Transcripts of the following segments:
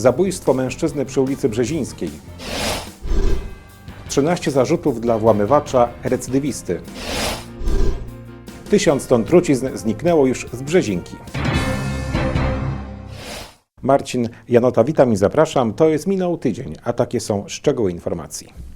Zabójstwo mężczyzny przy ulicy Brzezińskiej. 13 zarzutów dla włamywacza recydywisty. Tysiąc ton trucizn zniknęło już z Brzezinki. Marcin Janota, witam i zapraszam. To jest minął tydzień, a takie są szczegóły informacji.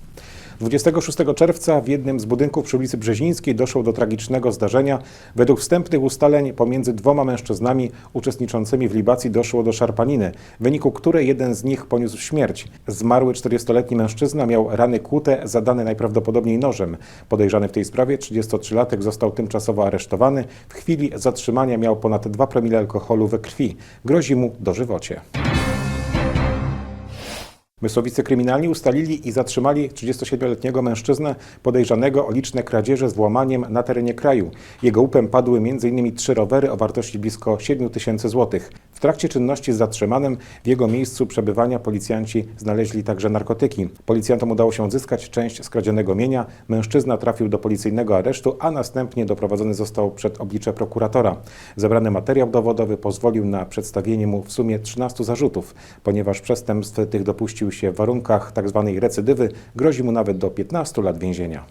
26 czerwca w jednym z budynków przy ulicy Brzezińskiej doszło do tragicznego zdarzenia. Według wstępnych ustaleń pomiędzy dwoma mężczyznami uczestniczącymi w libacji doszło do szarpaniny, w wyniku której jeden z nich poniósł śmierć. Zmarły 40-letni mężczyzna miał rany kłute, zadane najprawdopodobniej nożem. Podejrzany w tej sprawie 33-latek został tymczasowo aresztowany. W chwili zatrzymania miał ponad 2 promile alkoholu we krwi. Grozi mu dożywocie. Mysłowicy kryminalni ustalili i zatrzymali 37-letniego mężczyznę podejrzanego o liczne kradzieże z włamaniem na terenie kraju. Jego łupem padły m.in. trzy rowery o wartości blisko 7 tysięcy złotych. W trakcie czynności z zatrzymanym w jego miejscu przebywania policjanci znaleźli także narkotyki. Policjantom udało się odzyskać część skradzionego mienia. Mężczyzna trafił do policyjnego aresztu, a następnie doprowadzony został przed oblicze prokuratora. Zebrany materiał dowodowy pozwolił na przedstawienie mu w sumie 13 zarzutów. Ponieważ przestępstw tych dopuścił się w warunkach tzw. recydywy, grozi mu nawet do 15 lat więzienia.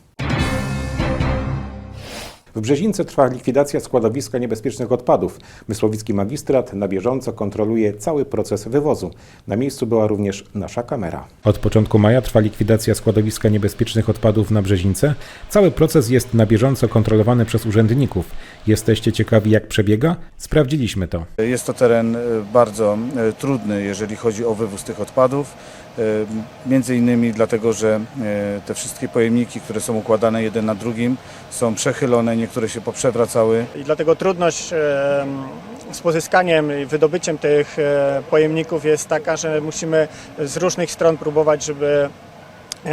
W Brzezince trwa likwidacja składowiska niebezpiecznych odpadów. Mysłowicki magistrat na bieżąco kontroluje cały proces wywozu. Na miejscu była również nasza kamera. Od początku maja trwa likwidacja składowiska niebezpiecznych odpadów na Brzezince. Cały proces jest na bieżąco kontrolowany przez urzędników. Jesteście ciekawi jak przebiega? Sprawdziliśmy to. Jest to teren e, bardzo e, trudny, jeżeli chodzi o wywóz tych odpadów. Między innymi dlatego, że e, te wszystkie pojemniki, które są układane jeden na drugim, są przechylone, niektóre się poprzewracały. I dlatego trudność z pozyskaniem i wydobyciem tych e, pojemników jest taka, że musimy z różnych stron próbować, żeby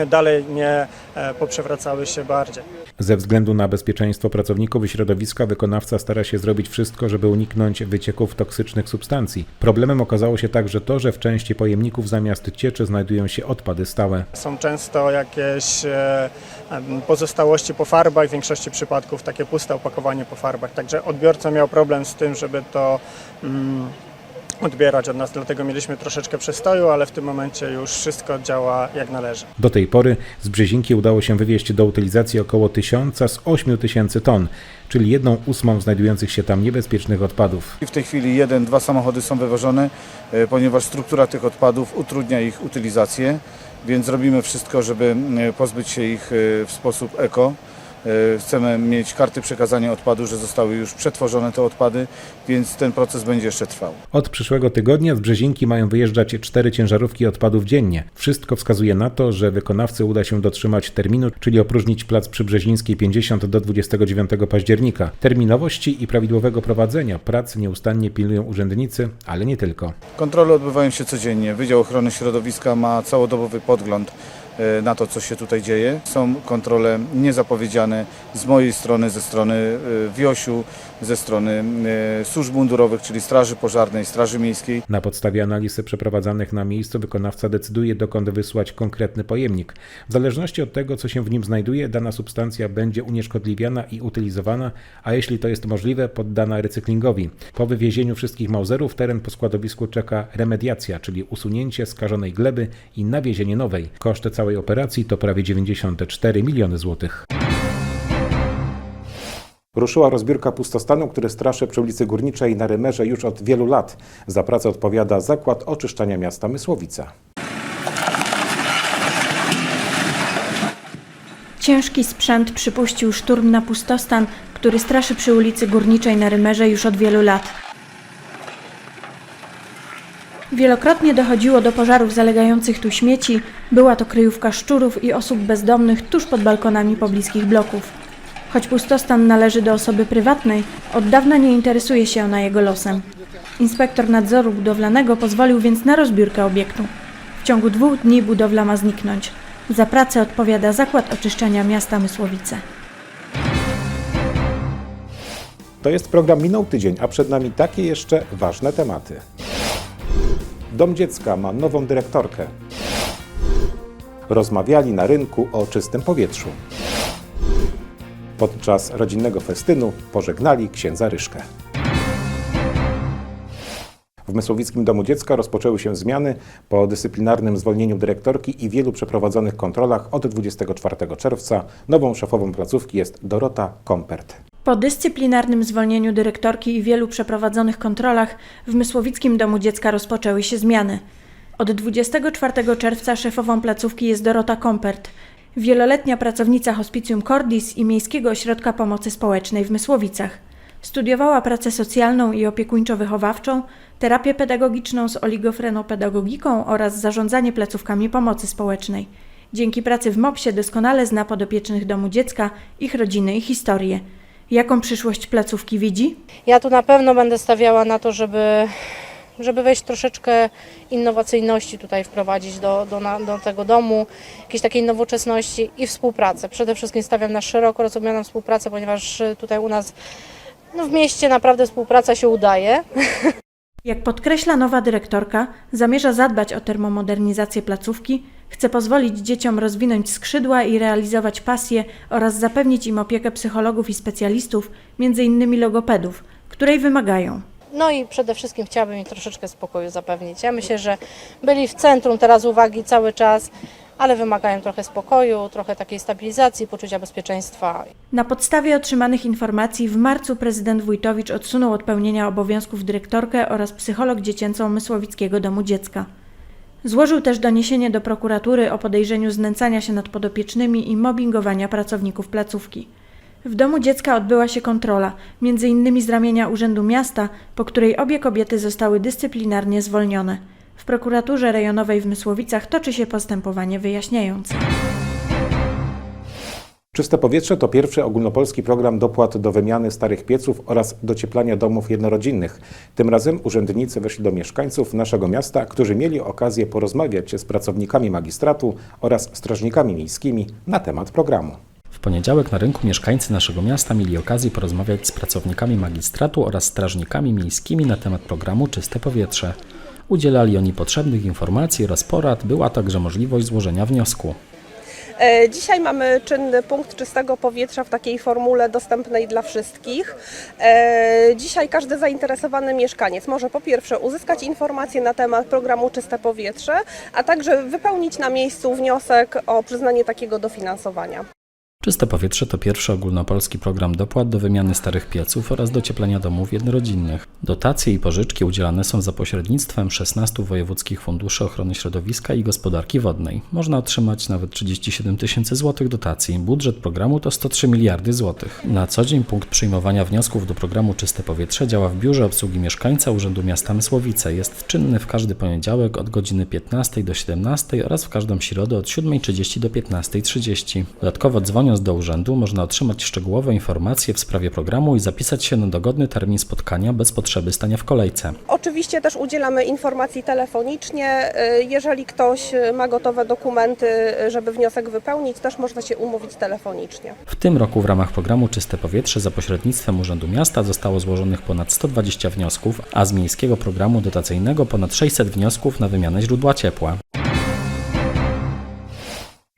dalej nie e, poprzewracały się bardziej. Ze względu na bezpieczeństwo pracowników i środowiska wykonawca stara się zrobić wszystko, żeby uniknąć wycieków toksycznych substancji. Problemem okazało się także to, że w części pojemników zamiast cieczy znajdują się odpady stałe. Są często jakieś e, pozostałości po farbach, w większości przypadków takie puste opakowanie po farbach. Także odbiorca miał problem z tym, żeby to mm, odbierać od nas, dlatego mieliśmy troszeczkę przestoju, ale w tym momencie już wszystko działa jak należy. Do tej pory z Brzezinki udało się wywieźć do utylizacji około 1000 z 8000 ton, czyli jedną ósmą znajdujących się tam niebezpiecznych odpadów. I w tej chwili jeden, dwa samochody są wywożone, e, ponieważ struktura tych odpadów utrudnia ich utylizację, więc robimy wszystko, żeby pozbyć się ich e, w sposób eko. E, Chcemy mieć karty przekazania odpadu, że zostały już przetworzone te odpady, więc ten proces będzie jeszcze trwał. Od przyszłego tygodnia z Brzezinki mają wyjeżdżać cztery ciężarówki odpadów dziennie. Wszystko wskazuje na to, że wykonawcy uda się dotrzymać terminu, czyli opróżnić plac przy Brzezińskiej 50 do 29 października. Terminowości i prawidłowego prowadzenia prac nieustannie pilnują urzędnicy, ale nie tylko. Kontrole odbywają się codziennie. Wydział Ochrony Środowiska ma całodobowy podgląd na to, co się tutaj dzieje. Są kontrole niezapowiedziane z mojej strony, ze strony e, Wiosiu, ze strony e, służb mundurowych, czyli Straży Pożarnej, Straży Miejskiej. Na podstawie analizy przeprowadzanych na miejscu wykonawca decyduje, dokąd wysłać konkretny pojemnik. W zależności od tego, co się w nim znajduje, dana substancja będzie unieszkodliwiana i utylizowana, a jeśli to jest możliwe, poddana recyklingowi. Po wywiezieniu wszystkich mauzerów teren po składowisku czeka remediacja, czyli usunięcie skażonej gleby i nawiezienie nowej. Koszt całej operacji to prawie 94 miliony złotych. Ruszyła rozbiórka pustostanu, który straszy przy ulicy Górniczej na Rymerze już od wielu lat. Za pracę odpowiada Zakład Oczyszczania Miasta Mysłowica. Ciężki sprzęt przypuścił szturm na pustostan, który straszy przy ulicy Górniczej na Rymerze już od wielu lat. Wielokrotnie dochodziło do pożarów zalegających tu śmieci, była to kryjówka szczurów i osób bezdomnych tuż pod balkonami pobliskich bloków. Choć pustostan należy do osoby prywatnej, od dawna nie interesuje się ona jego losem. Inspektor nadzoru budowlanego pozwolił więc na rozbiórkę obiektu. W ciągu dwóch dni budowla ma zniknąć. Za pracę odpowiada Zakład Oczyszczania Miasta Mysłowice. To jest program Minął Tydzień, a przed nami takie jeszcze ważne tematy. Dom Dziecka ma nową dyrektorkę. Rozmawiali na rynku o czystym powietrzu. Podczas rodzinnego festynu pożegnali księdza Ryszkę. W Mysłowickim Domu Dziecka rozpoczęły się zmiany po dyscyplinarnym zwolnieniu dyrektorki i wielu przeprowadzonych kontrolach od 24 czerwca. Nową szefową placówki jest Dorota Kompert. Po dyscyplinarnym zwolnieniu dyrektorki i wielu przeprowadzonych kontrolach w Mysłowickim Domu Dziecka rozpoczęły się zmiany. Od 24 czerwca szefową placówki jest Dorota Kompert, wieloletnia pracownica Hospicjum Cordis i Miejskiego Ośrodka Pomocy Społecznej w Mysłowicach. Studiowała pracę socjalną i opiekuńczo-wychowawczą, terapię pedagogiczną z oligofrenopedagogiką oraz zarządzanie placówkami pomocy społecznej. Dzięki pracy w MOPS-ie doskonale zna podopiecznych domu dziecka, ich rodziny i historię. Jaką przyszłość placówki widzi? Ja tu na pewno będę stawiała na to, żeby, żeby wejść troszeczkę innowacyjności tutaj wprowadzić do, do, na, do tego domu, jakiejś takiej nowoczesności i współpracę. Przede wszystkim stawiam na szeroko rozumianą współpracę, ponieważ tutaj u nas no w mieście naprawdę współpraca się udaje. Jak podkreśla nowa dyrektorka, zamierza zadbać o termomodernizację placówki, chce pozwolić dzieciom rozwinąć skrzydła i realizować pasje oraz zapewnić im opiekę psychologów i specjalistów, m.in. logopedów, której wymagają. No i przede wszystkim chciałabym im troszeczkę spokoju zapewnić. Ja myślę, że byli w centrum teraz uwagi cały czas, ale wymagają trochę spokoju, trochę takiej stabilizacji, poczucia bezpieczeństwa. Na podstawie otrzymanych informacji w marcu prezydent Wójtowicz odsunął od pełnienia obowiązków dyrektorkę oraz psycholog dziecięcą Mysłowickiego Domu Dziecka. Złożył też doniesienie do prokuratury o podejrzeniu znęcania się nad podopiecznymi i mobbingowania pracowników placówki. W domu dziecka odbyła się kontrola, między innymi z ramienia Urzędu Miasta, po której obie kobiety zostały dyscyplinarnie zwolnione. W prokuraturze rejonowej w Mysłowicach toczy się postępowanie wyjaśniające. Czyste powietrze to pierwszy ogólnopolski program dopłat do wymiany starych pieców oraz docieplania domów jednorodzinnych. Tym razem urzędnicy weszli do mieszkańców naszego miasta, którzy mieli okazję porozmawiać z pracownikami magistratu oraz strażnikami miejskimi na temat programu. W poniedziałek na rynku mieszkańcy naszego miasta mieli okazję porozmawiać z pracownikami magistratu oraz strażnikami miejskimi na temat programu Czyste Powietrze. Udzielali oni potrzebnych informacji oraz porad, była także możliwość złożenia wniosku. E, Dzisiaj mamy czynny punkt czystego powietrza w takiej formule dostępnej dla wszystkich. E, Dzisiaj każdy zainteresowany mieszkaniec może po pierwsze uzyskać informacje na temat programu Czyste Powietrze, a także wypełnić na miejscu wniosek o przyznanie takiego dofinansowania. Czyste Powietrze to pierwszy ogólnopolski program dopłat do wymiany starych pieców oraz docieplenia domów jednorodzinnych. Dotacje i pożyczki udzielane są za pośrednictwem 16 wojewódzkich funduszy ochrony środowiska i gospodarki wodnej. Można otrzymać nawet 37 tysięcy złotych dotacji. Budżet programu to 103 miliardy złotych. Na co dzień punkt przyjmowania wniosków do programu Czyste Powietrze działa w Biurze Obsługi Mieszkańca Urzędu Miasta Mysłowice. Jest czynny w każdy poniedziałek od godziny 15 do 17 oraz w każdą środę od 7.30 do 15.30. Dodatkowo dzwoniąc do urzędu można otrzymać szczegółowe informacje w sprawie programu i zapisać się na dogodny termin spotkania bez potrzeby stania w kolejce. Oczywiście też udzielamy informacji telefonicznie. Jeżeli ktoś ma gotowe dokumenty, żeby wniosek wypełnić, też można się umówić telefonicznie. W tym roku w ramach programu Czyste Powietrze za pośrednictwem Urzędu Miasta zostało złożonych ponad 120 wniosków, a z miejskiego programu dotacyjnego ponad 600 wniosków na wymianę źródła ciepła.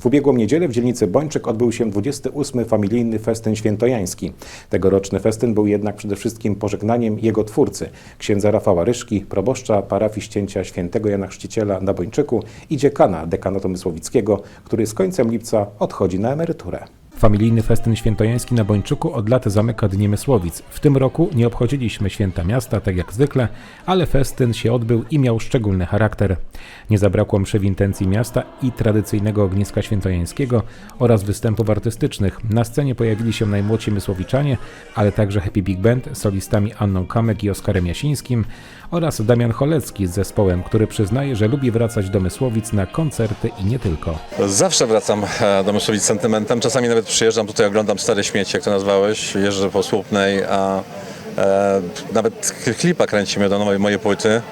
W ubiegłą niedzielę w dzielnicy Bończyk odbył się 28. familijny festyn świętojański. Tegoroczny festyn był jednak przede wszystkim pożegnaniem jego twórcy, księdza Rafała Ryszki, proboszcza parafii ścięcia świętego Jana Chrzciciela na Bończyku i dziekana dekanatu Mysłowickiego, który z końcem lipca odchodzi na emeryturę. Familijny festyn świętojański na Bończyku od lat zamyka Dni Mysłowic. W tym roku nie obchodziliśmy święta miasta, tak jak zwykle, ale festyn się odbył i miał szczególny charakter. Nie zabrakło mszy w intencji miasta i tradycyjnego ogniska świętojańskiego oraz występów artystycznych. Na scenie pojawili się najmłodsi Mysłowiczanie, ale także Happy Big Band z solistami Anną Kamek i Oskarem Jasińskim oraz Damian Cholecki z zespołem, który przyznaje, że lubi wracać do Mysłowic na koncerty i nie tylko. Zawsze wracam e, do Myszowic z sentymentem. Czasami nawet przyjeżdżam tutaj, oglądam stare śmieci, jak to nazwałeś. Jeżdżę po Słupnej, a e, nawet klipa kręcimy do nowej mojej płyty.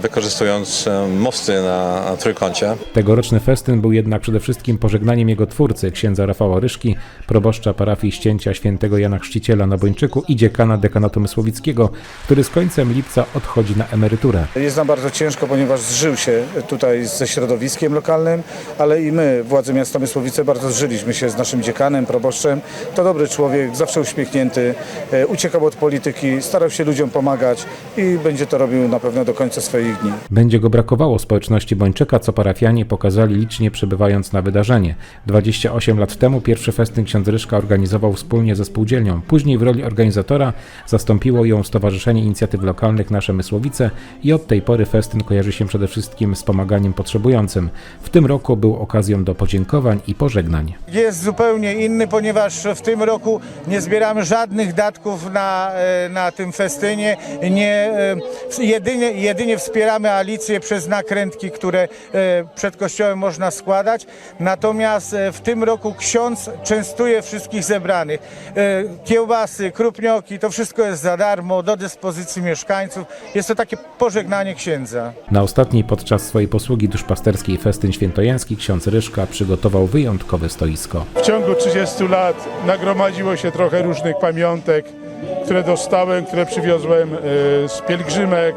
Wykorzystując e, mosty na trójkącie. Tegoroczny festyn był jednak przede wszystkim pożegnaniem jego twórcy, księdza Rafała Ryszki, proboszcza parafii ścięcia świętego Jana Chrzciciela na Bończyku i dziekana dekanatu Mysłowickiego, który z końcem lipca odchodzi na emeryturę. Jest nam bardzo ciężko, ponieważ zżył się tutaj ze środowiskiem lokalnym, ale i my, władze miasta Mysłowice, bardzo zżyliśmy się z naszym dziekanem, proboszczem. To dobry człowiek, zawsze uśmiechnięty, e, uciekał od polityki, starał się ludziom pomagać i będzie to robił na pewno do końca swoich dni. Będzie go brakowało społeczności Bończyka, co parafianie pokazali licznie przybywając na wydarzenie. 28 lat temu pierwszy festyn ksiądz Ryszka organizował wspólnie ze spółdzielnią. Później w roli organizatora zastąpiło ją Stowarzyszenie Inicjatyw Lokalnych Nasze Mysłowice i od tej pory festyn kojarzy się przede wszystkim z pomaganiem potrzebującym. W tym roku był okazją do podziękowań i pożegnań. jest zupełnie inny, ponieważ w tym roku nie zbieramy żadnych datków na, e, na tym festynie. Nie, e, jedynie, jedynie wspieramy Alicję przez nakrętki, które e, przed kościołem można składać. Natomiast e, w tym roku ksiądz częstuje wszystkich zebranych. E, Kiełbasy, krupnioki, to wszystko jest za darmo, do dyspozycji mieszkańców. Jest to takie pożegnanie księdza. Na ostatniej podczas swojej posługi duszpasterskiej festyn świętojański ksiądz Ryszka przygotował wyjątkowe stoisko. W ciągu 30 lat nagromadziło się trochę różnych pamiątek, które dostałem, które przywiozłem z pielgrzymek.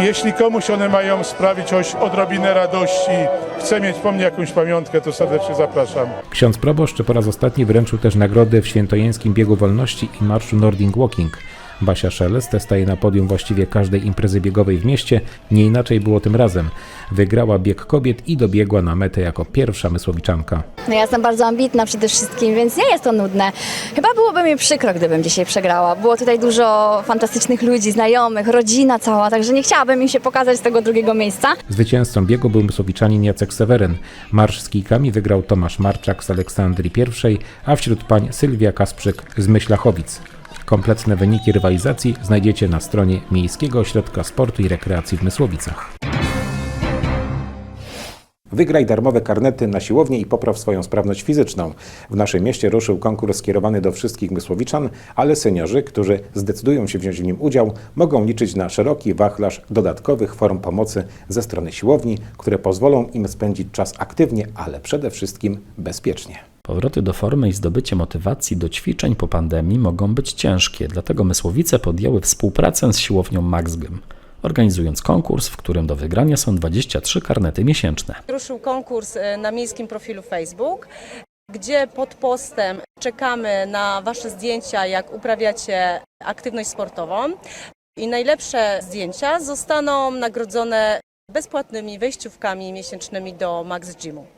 Jeśli komuś one mają sprawić odrobinę radości, chce mieć po mnie jakąś pamiątkę, to serdecznie zapraszam. Ksiądz proboszcz po raz ostatni wręczył też nagrody w Świętojańskim Biegu Wolności i Marszu Nording Walking. Basia Szelest staje na podium właściwie każdej imprezy biegowej w mieście, nie inaczej było tym razem. Wygrała bieg kobiet i dobiegła na metę jako pierwsza mysłowiczanka. No ja jestem bardzo ambitna przede wszystkim, więc nie jest to nudne. Chyba byłoby mi przykro, gdybym dzisiaj przegrała. Było tutaj dużo fantastycznych ludzi, znajomych, rodzina cała, także nie chciałabym im się pokazać z tego drugiego miejsca. Zwycięzcą biegu był mysłowiczanin Jacek Seweryn. Marsz z kijkami wygrał Tomasz Marczak z Aleksandrii I, a wśród pań Sylwia Kasprzyk z Myślachowic. Kompletne wyniki rywalizacji znajdziecie na stronie Miejskiego Ośrodka Sportu i Rekreacji w Mysłowicach. Wygraj darmowe karnety na siłownię i popraw swoją sprawność fizyczną. W naszym mieście ruszył konkurs skierowany do wszystkich mysłowiczan, ale seniorzy, którzy zdecydują się wziąć w nim udział, mogą liczyć na szeroki wachlarz dodatkowych form pomocy ze strony siłowni, które pozwolą im spędzić czas aktywnie, ale przede wszystkim bezpiecznie. Powroty do formy i zdobycie motywacji do ćwiczeń po pandemii mogą być ciężkie, dlatego Mysłowice podjęły współpracę z siłownią MaxGym, organizując konkurs, w którym do wygrania są 23 karnety miesięczne. Ruszył konkurs e, na miejskim profilu Facebook, gdzie pod postem czekamy na Wasze zdjęcia, jak uprawiacie aktywność sportową. I najlepsze zdjęcia zostaną nagrodzone bezpłatnymi wejściówkami miesięcznymi do Max Gymu.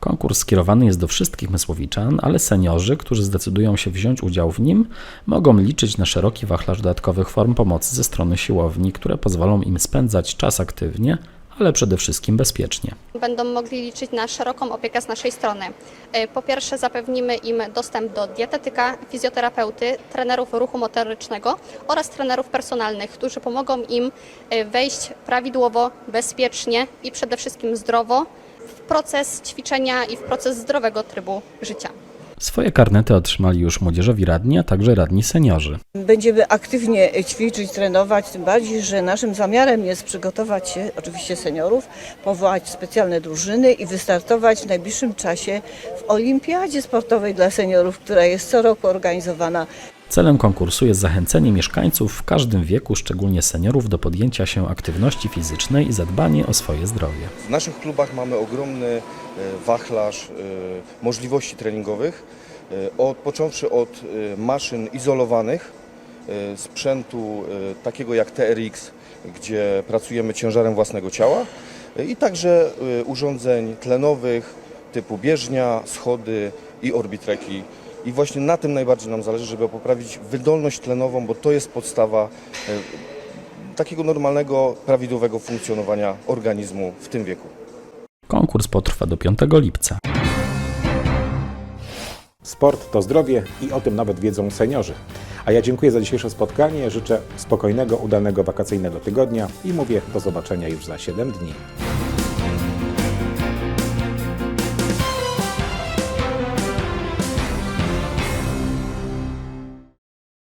Konkurs skierowany jest do wszystkich mysłowiczan, ale seniorzy, którzy zdecydują się wziąć udział w nim, mogą liczyć na szeroki wachlarz dodatkowych form pomocy ze strony siłowni, które pozwolą im spędzać czas aktywnie, ale przede wszystkim bezpiecznie. Będą mogli liczyć na szeroką opiekę z naszej strony. E, Po pierwsze zapewnimy im dostęp do dietetyka, fizjoterapeuty, trenerów ruchu motorycznego oraz trenerów personalnych, którzy pomogą im e, wejść prawidłowo, bezpiecznie i przede wszystkim zdrowo w proces ćwiczenia i w proces zdrowego trybu życia. Swoje karnety otrzymali już młodzieżowi radni, a także radni seniorzy. Będziemy aktywnie ćwiczyć, trenować, tym bardziej, że naszym zamiarem jest przygotować się, oczywiście seniorów, powołać specjalne drużyny i wystartować w najbliższym czasie w Olimpiadzie Sportowej dla Seniorów, która jest co roku organizowana Celem konkursu jest zachęcenie mieszkańców w każdym wieku, szczególnie seniorów, do podjęcia się aktywności fizycznej i zadbanie o swoje zdrowie. W naszych klubach mamy ogromny e, wachlarz e, możliwości treningowych, e, od, począwszy od maszyn izolowanych, sprzętu takiego jak TRX, gdzie pracujemy ciężarem własnego ciała i także urządzeń tlenowych typu bieżnia, schody i orbitreki. I właśnie na tym najbardziej nam zależy, żeby poprawić wydolność tlenową, bo to jest podstawa e, takiego normalnego, prawidłowego funkcjonowania organizmu w tym wieku. Konkurs potrwa do 5 lipca. Sport to zdrowie i o tym nawet wiedzą seniorzy. A ja dziękuję za dzisiejsze spotkanie, życzę spokojnego, udanego wakacyjnego tygodnia i mówię do zobaczenia już za 7 dni.